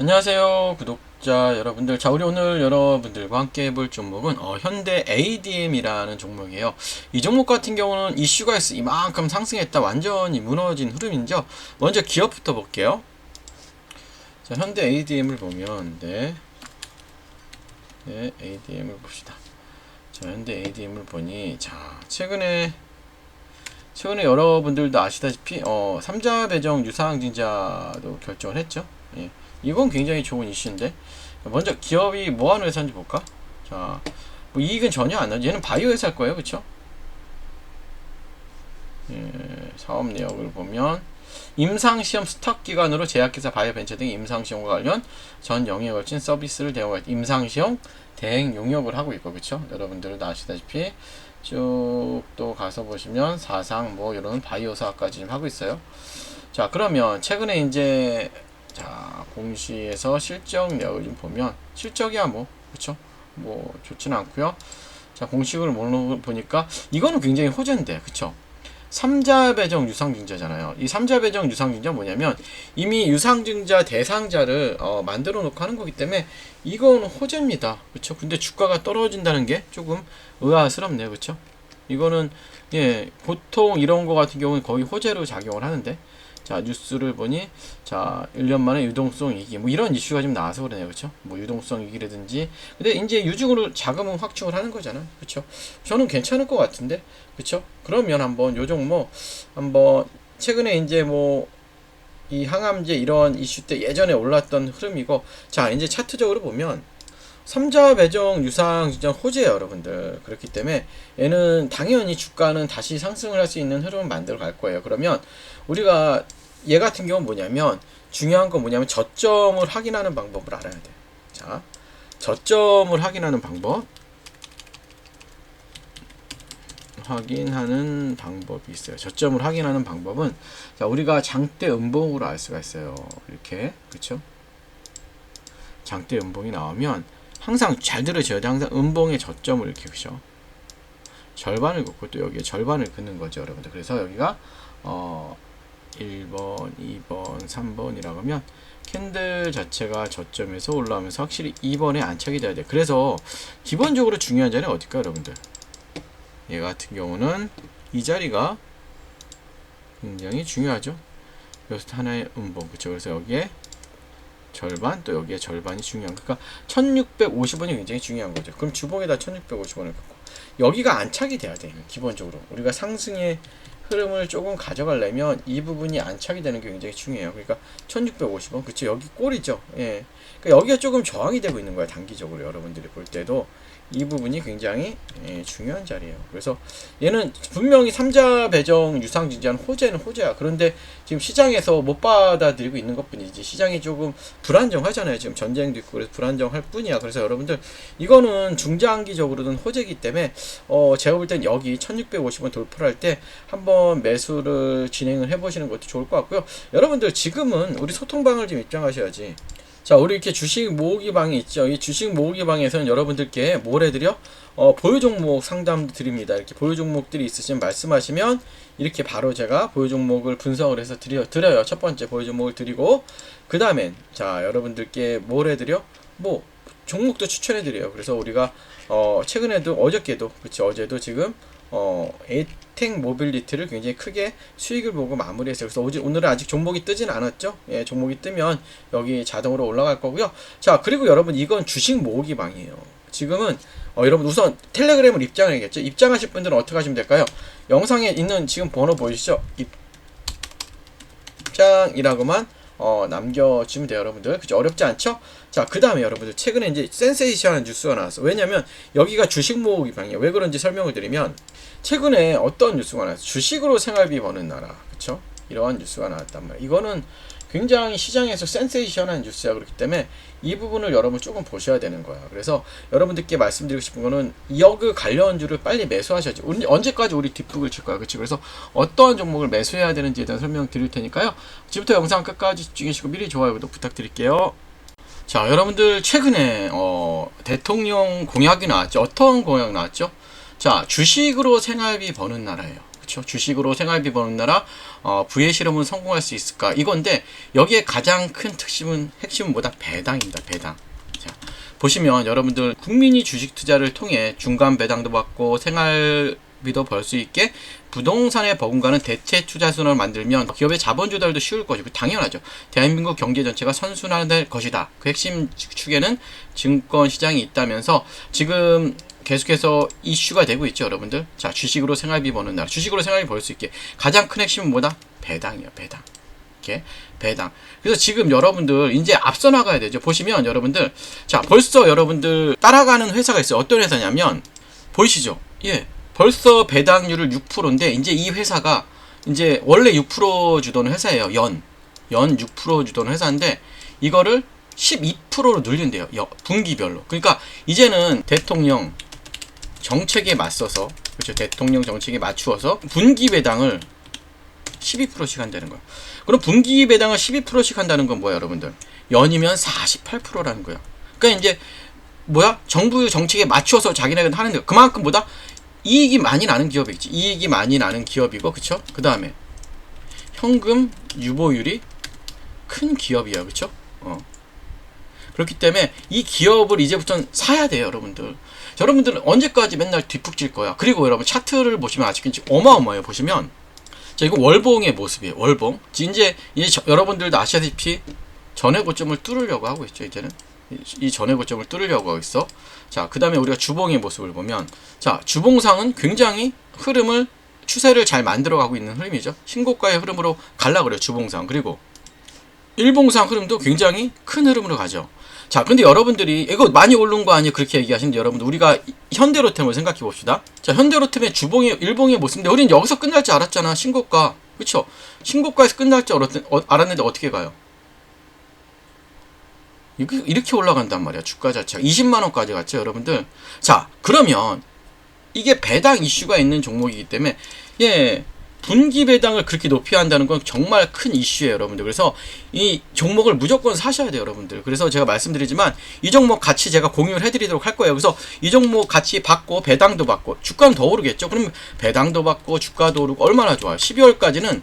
안녕하세요 구독자 여러분들. 자 우리 오늘 여러분들과 함께 해볼 종목은 어, 현대 ADM이라는 종목이에요. 이 종목 같은 경우는 이슈가 있어. 이만큼 상승했다. 완전히 무너진 흐름이죠. 먼저 기업부터 볼게요. 자 현대 ADM을 보면 네, 네 ADM을 봅시다. 자 현대 ADM을 보니 자 최근에 최근에 여러분들도 아시다시피 어, 삼자 배정 유사항진자도 결정을 했죠. 예. 이건 굉장히 좋은 이슈인데 먼저 기업이 뭐 하는 회사인지 볼까? 자, 뭐 이익은 전혀 안 나죠. 얘는 바이오 회사일 거예요, 그렇죠? 예, 사업 내역을 보면 임상시험 스탁 기관으로 제약회사 바이오벤처 등 임상시험과 관련 전 영역에 걸친 서비스를 대응하고 임상시험 대행 용역을 하고 있고 그렇죠? 여러분들도 아시다시피 쭉 또 가서 보시면 사상 뭐 이런 바이오사까지 좀 하고 있어요. 자 그러면 최근에 이제 자 공시에서 실적 내역을 좀 보면 실적이야 뭐 그쵸 뭐 좋지는 않고요 자 공식을 뭘로 보니까 이거는 굉장히 호재인데 그쵸 삼자 배정 유상증자잖아요. 이 삼자 배정 유상증자 뭐냐면 이미 유상증자 대상자를 어, 만들어 놓고 하는 거기 때문에 이건 호재입니다. 그렇죠? 근데 주가가 떨어진다는 게 조금 의아스럽네요. 그렇죠? 이거는 예, 보통 이런 거 같은 경우는 거의 호재로 작용을 하는데 자 뉴스를 보니 자 1년 만에 유동성 위기. 뭐 이런 이슈가 좀 나와서 그러네요. 그렇죠 뭐 유동성 위기라든지. 근데 이제 유증으로 자금은 확충을 하는 거잖아. 그렇죠 저는 괜찮을 것 같은데? 그렇죠 그러면 한번 요 종목 한번 최근에 이제 뭐 이 항암제 이런 이슈 때 예전에 올랐던 흐름이고 자 이제 차트적으로 보면 삼자 배정 유상 진짜 호재예요 여러분들 그렇기 때문에 얘는 당연히 주가는 다시 상승을 할 수 있는 흐름을 만들어 갈 거예요 그러면 우리가 얘 같은 경우는 뭐냐면 중요한 건 뭐냐면 저점을 확인하는 방법을 알아야 돼. 자, 저점을 확인하는 방법. 확인하는 방법이 있어요. 저점을 확인하는 방법은 자, 우리가 장대 음봉으로 알 수가 있어요. 이렇게. 그렇죠? 장대 음봉이 나오면 항상 잘 들으셔야 돼. 항상 음봉의 저점을 이렇게 그죠? 절반을 긋고 또 여기에 절반을 긋는 거죠, 여러분들. 그래서 여기가 어 1번, 2번, 3번이라고 하면 캔들 자체가 저점에서 올라오면서 확실히 2번에 안착이 돼야 돼. 그래서 기본적으로 중요한 자리는 어딜까 여러분들? 얘 같은 경우는 이 자리가 굉장히 중요하죠. 여기서 하나의 음봉 그쵸 그래서 여기에 절반 또 여기에 절반이 중요한 그러니까 1650원이 굉장히 중요한 거죠. 그럼 주봉에다 1650원을 갖고 여기가 안착이 돼야 돼. 기본적으로 우리가 상승의 흐름을 조금 가져가려면 이 부분이 안착이 되는 게 굉장히 중요해요. 그러니까 1650원. 그쵸. 여기 꼴이죠. 예. 그러니까 여기가 조금 저항이 되고 있는 거야. 단기적으로 여러분들이 볼 때도 이 부분이 굉장히 예, 중요한 자리예요. 그래서 얘는 분명히 삼자 배정 유상 진지한 호재는 호재야. 그런데 지금 시장에서 못 받아들이고 있는 것뿐이지 시장이 조금 불안정하잖아요. 지금 전쟁도 있고 그래서 불안정할 뿐이야. 그래서 여러분들 이거는 중장기적으로는 호재이기 때문에 어 제가 볼 땐 여기 1650원 돌파할 때 한번 매수를 진행을 해보시는 것도 좋을 것 같고요. 여러분들 지금은 우리 소통방을 좀 입장하셔야지. 자, 우리 이렇게 주식 모으기 방이 있죠. 이 주식 모으기 방에서는 여러분들께 뭘 해드려? 어, 보유 종목 상담 드립니다. 이렇게 보유 종목들이 있으시면 말씀하시면 이렇게 바로 제가 보유 종목을 분석을 해서 드려, 드려요. 첫 번째 보유 종목을 드리고, 그 다음엔, 자, 여러분들께 뭘 해드려? 뭐, 종목도 추천해드려요. 그래서 우리가, 어, 최근에도, 어저께도, 그치, 어제도 지금, 어, 에이텍 모빌리티를 굉장히 크게 수익을 보고 마무리했어요. 그래서 오지, 오늘은 아직 종목이 뜨진 않았죠. 예, 종목이 뜨면 여기 자동으로 올라갈 거고요. 자, 그리고 여러분 이건 주식 모으기 방이에요. 지금은 어, 여러분 우선 텔레그램을 입장해야겠죠. 입장하실 분들은 어떻게 하시면 될까요? 영상에 있는 지금 번호 보이시죠? 입장이라고만 어, 남겨주면 돼요, 여러분들. 그죠? 어렵지 않죠? 자, 그 다음에 여러분들, 최근에 이제 센세이션한 뉴스가 나왔어. 왜냐면, 여기가 주식 모으기 방이에요. 왜 그런지 설명을 드리면, 최근에 어떤 뉴스가 나왔어? 주식으로 생활비 버는 나라. 그쵸? 이러한 뉴스가 나왔단 말이에요. 이거는 굉장히 시장에서 센세이션한 뉴스야 그렇기 때문에 이 부분을 여러분 조금 보셔야 되는 거야. 그래서 여러분들께 말씀드리고 싶은 거는 여그 관련주를 빨리 매수하셔야지. 우리 언제까지 우리 뒷북을 칠 거야, 그렇지? 그래서 어떠한 종목을 매수해야 되는지에 대한 설명 드릴 테니까요. 지금부터 영상 끝까지 집중해주시고 미리 좋아요, 구독 부탁드릴게요. 자, 여러분들 최근에 어, 대통령 공약이 나왔죠. 어떤 공약 나왔죠? 자, 주식으로 생활비 버는 나라예요. 그렇죠? 주식으로 생활비 버는 나라 어, 부의 실험은 성공할 수 있을까? 이건데 여기에 가장 큰 특심은 핵심은 뭐다? 배당입니다. 배당. 자, 보시면 여러분들 국민이 주식 투자를 통해 중간 배당도 받고 생활 비도 벌 수 있게 부동산에 버금가는 대체 투자 순환을 만들면 기업의 자본 조달도 쉬울 것이고 당연하죠. 대한민국 경제 전체가 선순환될 것이다. 그 핵심 축에는 증권 시장이 있다면서 지금 계속해서 이슈가 되고 있죠, 여러분들. 자, 주식으로 생활비 버는 나라. 주식으로 생활비 벌 수 있게 가장 큰 핵심은 뭐다? 배당이요, 배당. 이렇게 배당. 그래서 지금 여러분들 이제 앞서 나가야 되죠. 보시면 여러분들 자, 벌써 여러분들 따라가는 회사가 있어요. 어떤 회사냐면 보이시죠? 예. 벌써 배당률을 6%인데 이제 이 회사가 이제 원래 6% 주던 회사예요. 연. 연 6% 주던 회사인데 이거를 12%로 늘린대요. 여- 분기별로. 그러니까 이제는 대통령 정책에 맞서서 그렇죠. 대통령 정책에 맞추어서 분기 배당을 12%씩 한다는 거예요. 그럼 분기 배당을 12%씩 한다는 건 뭐야, 여러분들? 연이면 48%라는 거야. 그러니까 이제 뭐야? 정부 정책에 맞춰서 자기네는 하는 데 그만큼 보다 이익이 많이 나는 기업이 있지. 이익이 많이 나는 기업이고, 그쵸? 그 다음에 현금 유보율이 큰 기업이야, 그쵸? 어. 그렇기 때문에 이 기업을 이제부터는 사야 돼요, 여러분들. 여러분들은 언제까지 맨날 뒷북질 거야. 그리고 여러분 차트를 보시면 아직까지 어마어마해요. 보시면 자 이거 월봉의 모습이에요. 월봉. 이제 이제 저- 여러분들도 아시다시피 전의 고점을 뚫으려고 하고 있죠. 이제는 이- 이 전의 고점을 뚫으려고 하고 있어. 자 그 다음에 우리가 주봉의 모습을 보면 자 주봉상은 굉장히 흐름을 추세를 잘 만들어 가고 있는 흐름이죠. 신고가의 흐름으로 갈라 그래요. 주봉상 그리고 일봉상 흐름도 굉장히 큰 흐름으로 가죠. 자, 근데 여러분들이 이거 많이 오른 거 아니에요? 그렇게 얘기하시는데 여러분들 우리가 현대로템을 생각해 봅시다. 자, 현대로템의 주봉의 일봉의 모습인데 우리는 여기서 끝날 줄 알았잖아. 신고가. 그쵸? 신고가에서 끝날 줄 알았, 어, 알았는데 어떻게 가요? 이렇게 올라간단 말이야. 주가 자체가 20만 원까지 갔죠, 여러분들. 자, 그러면 이게 배당 이슈가 있는 종목이기 때문에 예. 분기 배당을 그렇게 높이 한다는 건 정말 큰 이슈예요, 여러분들. 그래서 이 종목을 무조건 사셔야 돼요, 여러분들. 그래서 제가 말씀드리지만 이 종목 같이 제가 공유를 해드리도록 할 거예요. 그래서 이 종목 같이 받고 배당도 받고 주가는 더 오르겠죠. 그러면 배당도 받고 주가도 오르고 얼마나 좋아요. 12월까지는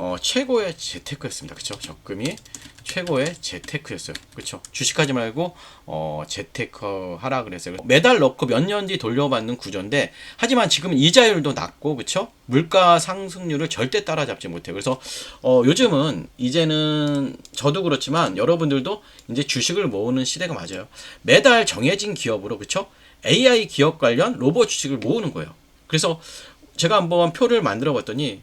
어, 최고의 재테크였습니다. 그쵸? 적금이 최고의 재테크였어요. 그쵸? 주식하지 말고 어, 재테크 하라 그랬어요. 매달 넣고 몇 년 뒤 돌려받는 구조인데 하지만 지금 이자율도 낮고 그쵸? 물가 상승률을 절대 따라잡지 못해요. 그래서 어, 요즘은 이제는 저도 그렇지만 여러분들도 이제 주식을 모으는 시대가 맞아요. 매달 정해진 기업으로 그쵸? AI 기업 관련 로봇 주식을 모으는 거예요. 그래서 제가 한번 표를 만들어 봤더니